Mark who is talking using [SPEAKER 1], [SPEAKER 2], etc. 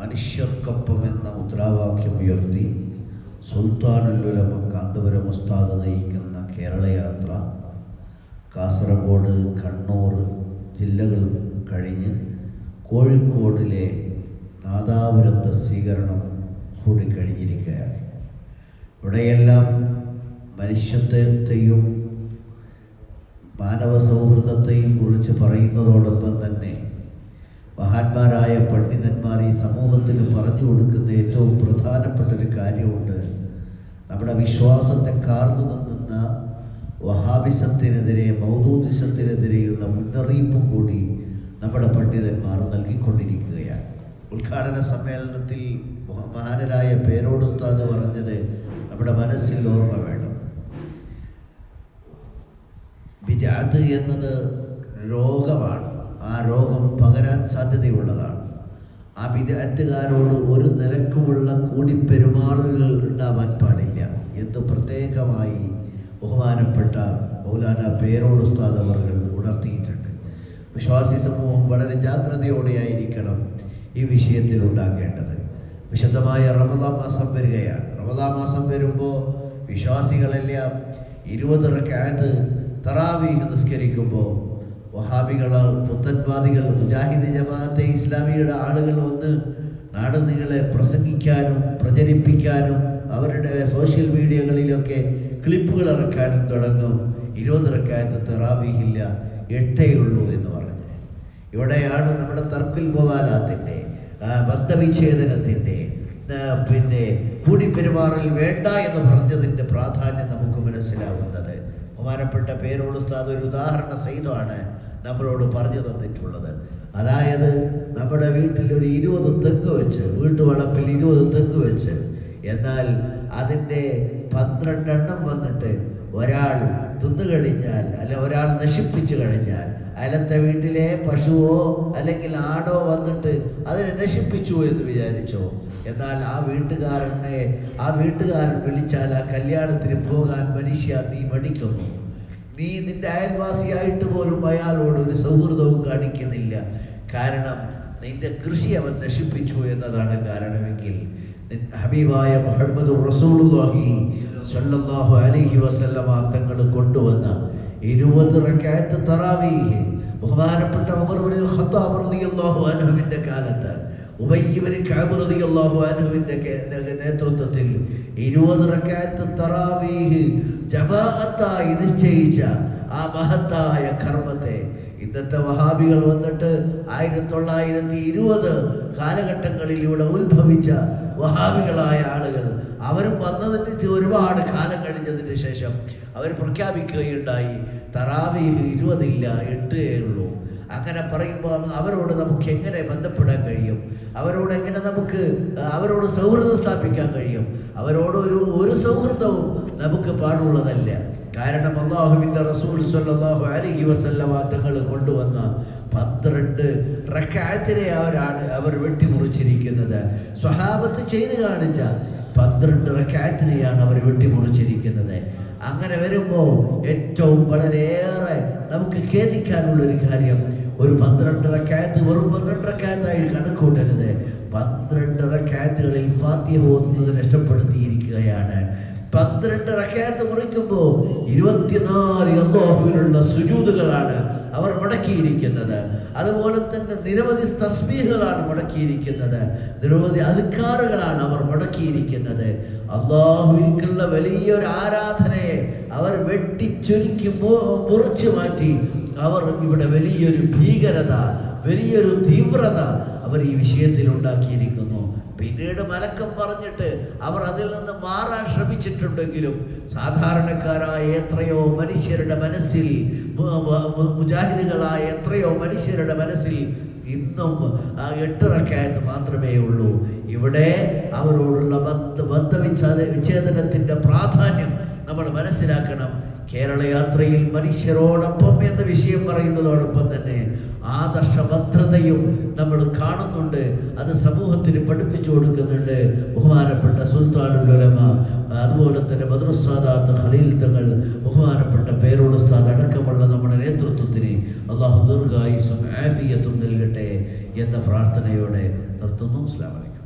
[SPEAKER 1] മനുഷ്യർക്കൊപ്പം എന്ന മുദ്രാവാക്യം ഉയർത്തി സുൽത്താനുല്ലുലമ കാന്തപുരം ഉസ്താദ് നയിക്കുന്ന കേരളയാത്ര കാസർഗോഡ് കണ്ണൂർ ജില്ലകൾ കഴിഞ്ഞ് കോഴിക്കോടിലെ നാദാപുരത്തെ സ്വീകരണം കൂടി കഴിഞ്ഞിരിക്കുകയാണ്. ഇവിടെയെല്ലാം മനുഷ്യത്വത്തെയും മാനവ സൗഹൃദത്തെയും കുറിച്ച് പറയുന്നതോടൊപ്പം തന്നെ മഹാന്മാരായ പണ്ഡിതന്മാർ ഈ സമൂഹത്തിന് പറഞ്ഞു കൊടുക്കുന്ന ഏറ്റവും പ്രധാനപ്പെട്ട ഒരു കാര്യമുണ്ട്. നമ്മുടെ വിശ്വാസത്തെ കാർന്നു നിന്നുന്ന വഹാബിസത്തിനെതിരെ മൗദൂദിസത്തിനെതിരെയുള്ള മുന്നറിയിപ്പും കൂടി നമ്മുടെ പണ്ഡിതന്മാർ നൽകിക്കൊണ്ടിരിക്കുകയാണ്. ഉദ്ഘാടന സമ്മേളനത്തിൽ മഹാനരായ പേരോടുസ്താദ് പറഞ്ഞത് നമ്മുടെ മനസ്സിൽ ഓർമ്മ വേണം. വിജാത്ത് എന്നത് രോഗമാണ്. രോഗം പകരാൻ സാധ്യതയുള്ളതാണ്. ആ വിദഗ്ധകാരോട് ഒരു നിരക്കുമുള്ള കൂടിപ്പെരുമാറുകൾ ഉണ്ടാവാൻ പാടില്ല എന്ന് പ്രത്യേകമായി ബഹുമാനപ്പെട്ട മൗലാന പേരോട് ഉസ്താദ് അവർ ഉണർത്തിയിട്ടുണ്ട്. വിശ്വാസി സമൂഹം വളരെ ജാഗ്രതയോടെയായിരിക്കണം ഈ വിഷയത്തിൽ ഉണ്ടാക്കേണ്ടത് വിശദമായ റമദാ മാസം വരികയാണ്. റമദാ മാസം വരുമ്പോൾ വിശ്വാസികളെല്ലാം ഇരുപത് റക്കാത്ത് തറാവീഹ് നിസ്കരിക്കുമ്പോൾ വഹാബികൾ പുത്തൻവാദികൾ മുജാഹിദ് ജമാഅത്തെ ഇസ്ലാമിയുടെ ആളുകൾ വന്ന് നാട് നിങ്ങളെ പ്രസംഗിക്കാനും പ്രചരിപ്പിക്കാനും അവരുടെ സോഷ്യൽ മീഡിയകളിലൊക്കെ ക്ലിപ്പുകൾ ഇറക്കാനും തുടങ്ങും. ഇരുപത് ഇറക്കാത്ത തെറാവിഹില്ല എട്ടേ ഉള്ളൂ എന്ന് പറഞ്ഞു. ഇവിടെയാണ് നമ്മുടെ തർക്കുൽ ബവാലാത്തിന്റെ ബന്ധവിച്ഛേദനത്തിന്റെ പിന്നെ കൂടിപ്പെരുമാറിൽ വേണ്ട എന്ന് പറഞ്ഞതിന്റെ പ്രാധാന്യം നമുക്ക് മനസ്സിലാവുന്നത്. ബഹുമാനപ്പെട്ട പേരോട് ഉസ്താദ് ഒരു ഉദാഹരണ സഹിതമാണ് നമ്മളോട് പറഞ്ഞു തന്നിട്ടുള്ളത്. അതായത് നമ്മുടെ വീട്ടിൽ ഒരു ഇരുപത് തെങ്ങ് വെച്ച് വീട്ടുവളപ്പിൽ ഇരുപത് തെങ്ങ് വെച്ച് എന്നാൽ അതിന്റെ പന്ത്രണ്ടെണ്ണം വന്നിട്ട് ഒരാൾ തിന്നു കഴിഞ്ഞാൽ അല്ല ഒരാൾ നശിപ്പിച്ചു കഴിഞ്ഞാൽ അയലത്തെ വീട്ടിലെ പശുവോ അല്ലെങ്കിൽ ആടോ വന്നിട്ട് അതിനെ നശിപ്പിച്ചു എന്ന് വിചാരിച്ചോ? എന്നാൽ ആ വീട്ടുകാരനെ ആ വീട്ടുകാരൻ വിളിച്ചാൽ ആ കല്യാണത്തിന് പോകാൻ മനുഷ്യ നീ മടിക്കുന്നു. നീ നിന്റെ അയൽവാസിയായിട്ട് പോലും അയാളോട് ഒരു സൗഹൃദവും കാണിക്കുന്നില്ല. കാരണം നിന്റെ കൃഷി അവൻ നശിപ്പിച്ചു എന്നതാണ് കാരണമെങ്കിൽ. ഹബീബായ മുഹമ്മദ് റസൂലുള്ളാഹി സ്വല്ലല്ലാഹു അലൈഹി വസല്ലമ തങ്ങൾ കൊണ്ടുവന്ന ഇരുപത് റക്കായത്ത് തറാവീഹ്. ബഹുമാനപ്പെട്ട ഉമർ ഇബ്നുൽ ഖത്താബ് റളിയല്ലാഹു കാലത്ത് ഉബയ്യബിന് കഅബ് റളിയല്ലാഹു നേതൃത്വത്തിൽ ഇരുപത് തറാവീഹ് ജമാഅത്തായി നിശ്ചയിച്ച ആ മഹത്തായ കർമ്മത്തെ ഇന്നത്തെ വഹാബികൾ വന്നിട്ട് ആയിരത്തി തൊള്ളായിരത്തി ഇരുപത് കാലഘട്ടങ്ങളിൽ ഇവിടെ ഉത്ഭവിച്ച വഹാബികളായ ആളുകൾ. അവർ വന്നതിന് ഒരുപാട് കാലം കഴിഞ്ഞതിന് ശേഷം അവർ പ്രഖ്യാപിക്കുകയുണ്ടായി തറാവീഹ് ഇരുപതില്ല എട്ടേ ഉള്ളൂ. അങ്ങനെ പറയുമ്പോൾ അവരോട് നമുക്ക് എങ്ങനെ ബന്ധപ്പെടാൻ കഴിയും? അവരോട് എങ്ങനെ നമുക്ക് അവരോട് സൗഹൃദം സ്ഥാപിക്കാൻ കഴിയും? അവരോട് ഒരു ഒരു സൗഹൃദവും നമുക്ക് പാടുള്ളതല്ല. കാരണം അള്ളാഹുവിന്റെ റസൂൽ സല്ലാഹു അലഹി വസല്ല തങ്ങൾ കൊണ്ടുവന്ന പന്ത്രണ്ട് റക്കാത്തിനെ അവരാണ് അവർ വെട്ടിമുറിച്ചിരിക്കുന്നത്. സ്വഹാബത്ത് ചെയ്ത് കാണിച്ച പന്ത്രണ്ട് റക്കാത്തിനെയാണ് അവർ വെട്ടിമുറിച്ചിരിക്കുന്നത്. അങ്ങനെ വരുമ്പോൾ ഏറ്റവും വളരെയേറെ നമുക്ക് ഖേദിക്കാനുള്ളൊരു കാര്യം ഒരു പന്ത്രണ്ട് റക്കാത്ത് വെറും പന്ത്രണ്ട് റക്കാത്തായി കണക്കൂട്ടരുത്. പന്ത്രണ്ട് റക്കാത്തുകളിൽ ഫാത്തിയ ഓതുന്നത് നഷ്ടപ്പെടുത്തിയിരിക്കുകയാണ് പന്ത്രണ്ട് റക്കാത്ത് മുറിക്കുമ്പോൾ ഇരുപത്തിനാല് അള്ളാഹുവിനുള്ള സുജൂതുകളാണ് അവർ മുടക്കിയിരിക്കുന്നത്. അതുപോലെ തന്നെ നിരവധി തസ്ബീഹുകളാണ് മുടക്കിയിരിക്കുന്നത്. നിരവധി അധികാറുകളാണ് അവർ മുടക്കിയിരിക്കുന്നത്. അള്ളാഹുവിനുള്ള വലിയൊരു ആരാധനയെ അവർ വെട്ടിച്ചൊരുക്കി മുറിച്ചു മാറ്റി. അവർ ഇവിടെ വലിയൊരു ഭീകരത വലിയൊരു തീവ്രത അവർ ഈ വിഷയത്തിൽ ഉണ്ടാക്കിയിരിക്കുന്നു. പിന്നീട് മലക്കം പറഞ്ഞിട്ട് അവർ അതിൽ നിന്ന് മാറാൻ ശ്രമിച്ചിട്ടുണ്ടെങ്കിലും സാധാരണക്കാരായ എത്രയോ മനുഷ്യരുടെ മനസ്സിൽ മുജാഹിദുകളായ എത്രയോ മനുഷ്യരുടെ മനസ്സിൽ ഇന്നും ആ എട്ടിറക്കായത്ത് മാത്രമേ ഉള്ളൂ. ഇവിടെ അവരോടുള്ള ബന്ധ ബന്ധവിച്ഛേദ വിച്ഛേദനത്തിന്റെ പ്രാധാന്യം നമ്മൾ മനസ്സിലാക്കണം. കേരള യാത്രയിൽ മനുഷ്യരോടൊപ്പം എന്ന വിഷയം പറയുന്നതോടൊപ്പം തന്നെ ആദർശഭദ്രതയും നമ്മൾ കാണുന്നുണ്ട്. അത് സമൂഹത്തിന് പഠിപ്പിച്ചു കൊടുക്കുന്നുണ്ട്. ബഹുമാനപ്പെട്ട സുൽത്താനുലമ അതുപോലെ തന്നെ ബദ്രുസാദാത്ത് ഖലീൽ തങ്ങൾ ബഹുമാനപ്പെട്ട പേരോടുസ്താദ് അടക്കമുള്ള നമ്മുടെ നേതൃത്വത്തിന് അള്ളാഹു ദീർഘായുസും ആഫിയത്തും നൽകട്ടെ എന്ന പ്രാർത്ഥനയോടെ നിർത്തുന്നു. അസ്ലാം വലൈക്കും